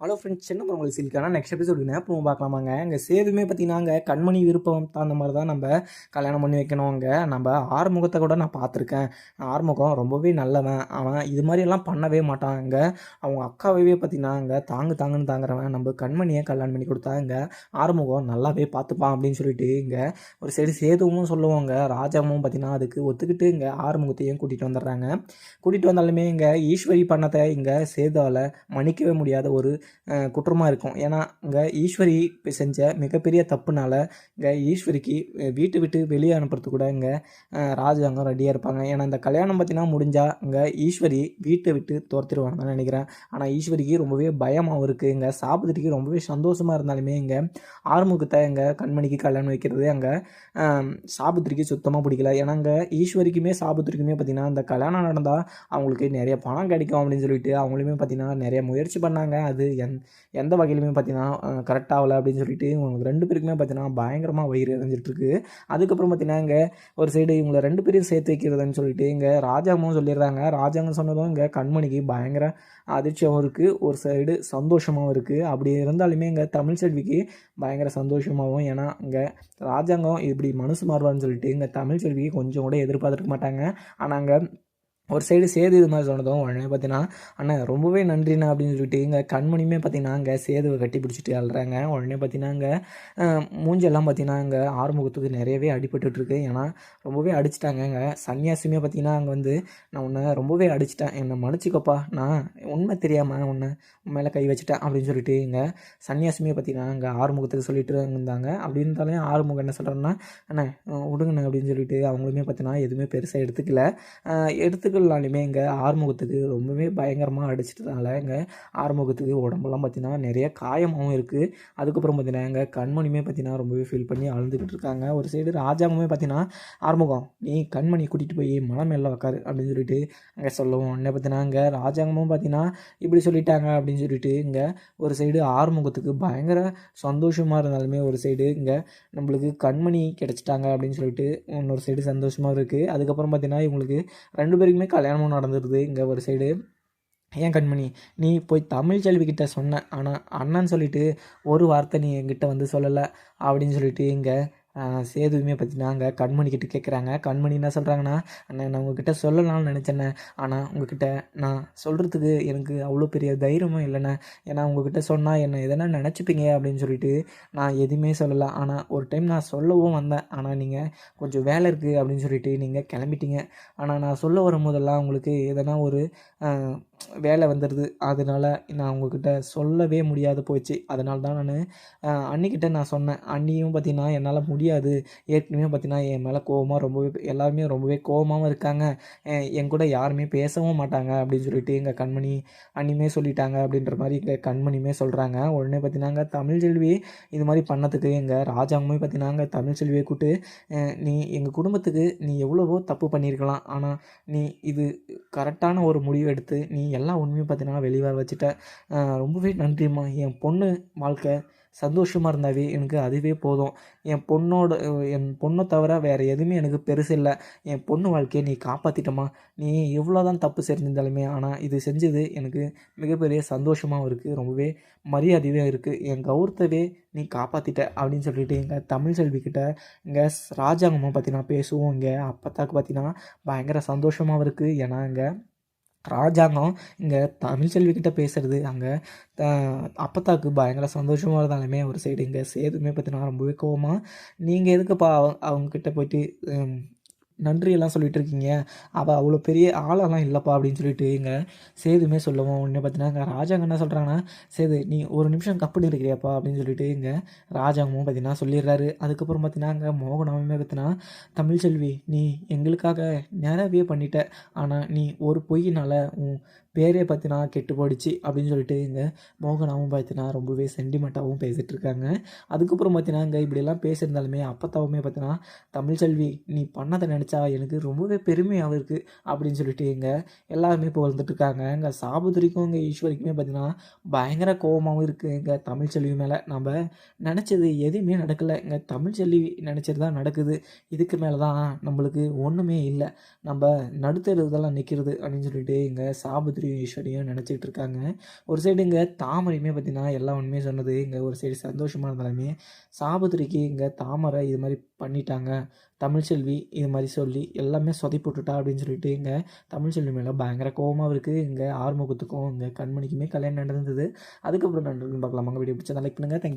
Hello friends சின்ன உங்களுக்கு சிலிக்கான next episode ஞாபகம் பார்க்கலாமாங்க. இங்கே சேதுமே பார்த்தீங்கன்னா அங்கே கண்மணி விருப்பம் தகுந்த மாதிரி தான் நம்ம கல்யாணம் பண்ணி வைக்கணும் அங்கே நம்ம ஆறுமுகத்தை கூட நான் பார்த்துருக்கேன். ஆறுமுகம் ரொம்பவே நல்லவன். அவன் இது மாதிரியெல்லாம் பண்ணவே மாட்டான் அவங்க அக்காவே பார்த்தீங்கன்னா அங்கே தாங்கு தாங்குன்னு தாங்குறவன். நம்ம கண்மணியை கல்யாணம் பண்ணி கொடுத்தாங்க. ஆறுமுகம் நல்லாவே பார்த்துப்பான் அப்படின்னு சொல்லிட்டு இங்கே ஒரு சைடு சேதுவும் சொல்லுவாங்க. ராஜாவும் பார்த்தீங்கன்னா அதுக்கு ஒத்துக்கிட்டு இங்கே ஆறுமுகத்தையும் கூட்டிகிட்டு வந்துடுறாங்க. கூட்டிகிட்டு வந்தாலுமே இங்கே ஈஸ்வரி பண்ணதை இங்கே சேதாவில் மன்னிக்கவே முடியாத ஒரு குற்றமாக இருக்கும். ஏன்னா இங்கே ஈஸ்வரி செஞ்ச மிகப்பெரிய தப்புனால இங்கே ஈஸ்வரிக்கு வீட்டு வீட்டை விட்டு வெளியே அனுப்புறது கூட இங்கே ராஜாங்கம் ரெடியாக இருப்பாங்க. ஏன்னா இந்த கல்யாணம் பார்த்தீங்கன்னா முடிஞ்சால் இங்கே ஈஸ்வரி வீட்டை விட்டு துரத்திடுவாங்க தான் நினைக்கிறேன். ஆனால் ஈஸ்வரிக்கு ரொம்பவே பயமாகவும் இருக்குது இங்கே சாப்பிட்டுக்கு ரொம்பவே சந்தோஷமாக இருந்தாலுமே இங்கே ஆறுமுகத்தை இங்கே கண்மணிக்கு கல்யாணம் வைக்கிறது அங்கே சாபுத்திரிக்கு சுத்தமாக பிடிக்கல. ஏன்னா இங்கே ஈஸ்வரிக்குமே சாபுத்திரிக்குமே பார்த்தீங்கன்னா இந்த கல்யாணம் நடந்தால் அவங்களுக்கு நிறைய பணம் கிடைக்கும் அப்படின்னு சொல்லிட்டு அவங்களுமே பார்த்தீங்கன்னா நிறைய முயற்சி பண்ணாங்க. அது எந் எந்த வகையிலுமே பார்த்தீங்கன்னா கரெக்ட் ஆகலை அப்படின்னு சொல்லிட்டு இவங்க ரெண்டு பேருக்குமே பார்த்தீங்கன்னா பயங்கரமாக வயிறு எறிஞ்சிட்டு அதுக்கப்புறம் பார்த்தீங்கன்னா இங்கே ஒரு சைடு இவங்களை ரெண்டு பேரையும் சேர்த்து வைக்கிறதுன்னு சொல்லிட்டு இங்கே ராஜாங்கவும் சொல்லிடுறாங்க. ராஜாங்கம் சொன்னதும் இங்கே கண்மணிக்கு பயங்கர அதிர்ச்சியாகவும் இருக்குது ஒரு சைடு சந்தோஷமாகவும் இருக்குது அப்படி இருந்தாலுமே இங்கே தமிழ் செல்விக்கு பயங்கர சந்தோஷமாகவும் ஏன்னா இங்கே ராஜாங்கம் இப்படி மனசு மாறுவான்னு சொல்லிட்டு இங்கே தமிழ் செல்விக்கு கொஞ்சம் கூட எதிர்பார்த்துருக்க மாட்டாங்க. ஆனால் அங்கே ஒரு சைடு சேது இது மாதிரி சொன்னதும் உடனே பார்த்தீங்கன்னா அண்ணன் ரொம்பவே நன்றிண்ணா அப்படின்னு சொல்லிட்டு இங்கே கண்மணியுமே பார்த்தீங்கன்னா அங்கே சேதுவை கட்டி பிடிச்சிட்டு அழுறாங்க. உடனே பார்த்தீங்கன்னா அங்கே மூஞ்செல்லாம் பார்த்தீங்கன்னா அங்கே ஆறுமுகத்துக்கு நிறையவே அடிபட்டுருக்கு ஏன்னா ரொம்பவே அடிச்சிட்டாங்க. அங்கே சன்னியாசியுமே பார்த்தீங்கன்னா அங்கே வந்து நான் உன்னை ரொம்பவே அடிச்சிட்டேன். என்னை மன்னிச்சிக்கப்பா. நான் உண்மை தெரியாமல் உன்னை மேலே கை வச்சுட்டேன் அப்படின்னு சொல்லிட்டு இங்கே சன்னியாசியுமே பார்த்தீங்கன்னா அங்கே ஆறுமுகத்துக்கு சொல்லிட்டு இருந்தாங்க. அப்படி இருந்தாலும் ஆறுமுகம் என்ன சொல்கிறேன்னா அண்ணே விடுங்கண்ணே அப்படின்னு சொல்லிட்டு அவங்களுமே பார்த்தீங்கன்னா எதுவுமே பெருசாக எடுத்துக்கல. எடுத்துக்க எடுத்துக்கலாலுமே இங்கே ஆறுமுகத்துக்கு ரொம்பவே பயங்கரமாக அடிச்சிட்டதால இங்கே ஆறுமுகத்துக்கு உடம்பெல்லாம் பார்த்தீங்கன்னா நிறைய காயமாகவும் இருக்குது அதுக்கப்புறம் பார்த்தீங்கன்னா எங்கள் கண்மணியுமே பார்த்தீங்கன்னா ரொம்பவே ஃபீல் பண்ணி அழுதுகிட்டு இருக்காங்க. ஒரு சைடு ராஜாவுமே பார்த்தீங்கன்னா ஆறுமுகம் நீ கண்மணி கூட்டிகிட்டு போய் மனம் மேலே உக்காரு அப்படின்னு சொல்லிட்டு அங்கே சொல்லுவோம். உடனே பார்த்தீங்கன்னா இங்கே ராஜாங்கமும் பார்த்தீங்கன்னா இப்படி சொல்லிட்டாங்க அப்படின்னு சொல்லிட்டு இங்கே ஒரு சைடு ஆறுமுகத்துக்கு பயங்கர சந்தோஷமாக இருந்தாலுமே ஒரு சைடு இங்கே நம்மளுக்கு கண்மணி கிடச்சிட்டாங்க அப்படின்னு சொல்லிட்டு இன்னொரு சைடு சந்தோஷமாக இருக்குது அதுக்கப்புறம் பார்த்தீங்கன்னா இவங்களுக்கு ரெண்டு பேருக்குமே கல்யாணமும் நடந்துருது. இங்கே ஒரு சைடு ஏன் கண்மணி நீ போய் தமிழ் செல்விக்கிட்ட சொன்ன. ஆனால் அண்ணன் சொல்லிட்டு ஒரு வார்த்தை நீ என்கிட்ட வந்து சொல்லலை. அப்படின்னு சொல்லிட்டு இங்கே சேதுவுமே பார்த்தீங்கன்னா அங்கே கண்மணி கிட்ட கேட்குறாங்க கண்மணி என்ன சொல்கிறாங்கன்னா அண்ணன் நான் உங்ககிட்ட சொல்லலாம்னு நினச்சேண்ணே. ஆனால் உங்ககிட்ட நான் சொல்கிறதுக்கு எனக்கு அவ்வளோ பெரிய தைரியமும் இல்லைண்ணே. ஏன்னா உங்ககிட்ட சொன்னால் என்ன எதனா நினச்சிப்பீங்க? அப்படின்னு சொல்லிட்டு நான் எதுவுமே சொல்லலை. ஆனால் ஒரு டைம் நான் சொல்லவும் வந்தேன். ஆனால் நீங்கள் கொஞ்சம் வேலை இருக்குது அப்படின்னு சொல்லிட்டு நீங்கள் கிளம்பிட்டீங்க. ஆனால் நான் சொல்ல வரும்போதெல்லாம் உங்களுக்கு எதனா ஒரு வேலை வந்துடுது அதனால நான் உங்ககிட்ட சொல்லவே முடியாது போச்சு. அதனால தான் நான் அன்னிக்கிட்ட நான் சொன்னேன். அண்ணியும் பார்த்தீங்கன்னா என்னால் முடியாது. ஏற்கனவே பார்த்தீங்கன்னா என் மேலே கோவமாக ரொம்பவே எல்லாருமே ரொம்பவே கோவமாகவும் இருக்காங்க. என் கூட யாருமே பேசவும் மாட்டாங்க அப்படின்னு சொல்லிட்டு எங்கள் கண்மணி அண்ணியுமே சொல்லிட்டாங்க அப்படின்ற மாதிரி எங்கள் கண்மணியுமே சொல்கிறாங்க உடனே பார்த்தீங்கன்னா தமிழ் செல்வி இது மாதிரி பண்ணதுக்கு எங்கள் ராஜாங்கமே பார்த்தீங்கன்னா தமிழ் செல்வியை கூப்பிட்டு நீ எங்கள் குடும்பத்துக்கு நீ எவ்வளவோ தப்பு பண்ணியிருக்கலாம். ஆனால் நீ இது கரெக்டான ஒரு முடிவு எடுத்து நீ எல்லா உண்மையும் பார்த்தீங்கன்னா வெளியே வச்சுட்ட. ரொம்பவே நன்றிம்மா. என் பொண்ணு வாழ்க்கை சந்தோஷமாக இருந்தாவே எனக்கு அதுவே போதும். என் பொண்ணோட என் பொண்ணை தவிர வேறு எதுவுமே எனக்கு பெருசு இல்லை. என் பொண்ணு வாழ்க்கையை நீ காப்பாற்றிட்டமா நீ எவ்வளோ தான் தப்பு செஞ்சிருந்தாலுமே ஆனால் இது செஞ்சது எனக்கு மிகப்பெரிய சந்தோஷமாகவும் இருக்குது ரொம்பவே மரியாதையும் இருக்குது என் கௌரவத்தவே நீ காப்பாற்றிட்ட அப்படின்னு சொல்லிட்டு எங்கள் தமிழ் செல்விக்கிட்ட இங்கே ராஜாங்கமாக பார்த்தீங்கன்னா பேசுவோம். இங்கே அப்பத்தாக்கு பார்த்தீங்கன்னா பயங்கர சந்தோஷமாகவும் இருக்குது ஏன்னா இங்கே ராஜாங்கம் இங்கே தமிழ் செல்விக்கிட்ட பேசுகிறது அங்கே அப்பத்தாக்கு பயங்கர சந்தோஷமாக இருந்தாலுமே ஒரு சைடு இங்கே சேதுமே பார்த்தீங்கன்னா ரொம்பவே கோவமாக நீங்கள் எதுக்குப்பா அவங்க அவங்கக்கிட்ட போயிட்டு நன்றியெல்லாம் சொல்லிட்டு இருக்கீங்க அவள் அவ்வளோ பெரிய ஆளெல்லாம் இல்லைப்பா அப்படின்னு சொல்லிட்டு இங்கே சேதுமே சொல்லுவோம் உடனே பார்த்தீங்கன்னா ராஜாங்க என்ன சொல்கிறாங்கன்னா சேது நீ ஒரு நிமிஷம் கப்புன்னு இருக்கிறியாப்பா அப்படின்னு சொல்லிட்டு இங்கே ராஜாங்கமும் பார்த்தீங்கன்னா சொல்லிடுறாரு. அதுக்கப்புறம் பார்த்தீங்கன்னா அங்கே மோகனாமே பார்த்தீங்கன்னா தமிழ் செல்வி நீ எங்களுக்காக நிறையவே பண்ணிட்ட. ஆனால் நீ ஒரு பொய்யினால் உன் பேரே பார்த்தினா கெட்டு போயிடுச்சு அப்படின்னு சொல்லிட்டு இங்கே மோகனாவும் பார்த்தீங்கன்னா ரொம்பவே சென்டிமெண்ட்டாகவும் பேசிகிட்டு இருக்காங்க அதுக்கப்புறம் பார்த்தினா இங்கே இப்படியெல்லாம் பேசியிருந்தாலுமே அப்பத்தாவுமே பார்த்தீங்கன்னா தமிழ் செல்வி நீ பண்ணதை நினச்சா எனக்கு ரொம்பவே பெருமையாகவும் இருக்குது அப்படின்னு சொல்லிட்டு இங்கே எல்லாருமே இப்போ வந்துட்டு இருக்காங்க இங்கே சாபுதிரிக்கும் இங்கே ஈஸ்வரிக்குமே பார்த்தினா பயங்கர கோபமாகவும் இருக்குது இங்கே தமிழ் செல்வி மேலே நம்ம நினச்சது எதுவுமே நடக்கலை. இங்கே தமிழ் செல்வி நினச்சது தான் நடக்குது. இதுக்கு மேலே தான் நம்மளுக்கு ஒன்றுமே இல்லை. நம்ம நடுத்தருதெல்லாம் நிற்கிறது அப்படின்னு சொல்லிட்டு இங்கே சாபுதிரி சாவித்திரியும் ஈஸ்வரியும் நினச்சிக்கிட்டு இருக்காங்க. ஒரு சைடு இங்கே தாமரையுமே பார்த்தீங்கன்னா எல்லா உண்மையும் சொன்னது. இங்கே ஒரு சைடு சந்தோஷமாக இருந்தாலுமே சாபத்திரிக்கு இங்கே தாமரை இது மாதிரி பண்ணிட்டாங்க. தமிழ்ச்செல்வி இது மாதிரி சொல்லி எல்லாமே சொதைப்பட்டுட்டா அப்படின்னு சொல்லிட்டு இங்கே தமிழ்ச்செல்வி மேலே பயங்கர கோவமாக இருக்குது இங்கே ஆறுமுகத்துக்கும் இங்கே கண்மணிக்குமே கல்யாணம் நடந்தது. அதுக்கப்புறம் நடந்ததுன்னு பார்க்கலாமாங்க வீடியோ பிடிச்சா லைக் பண்ணுங்கள் தேங்க்யூ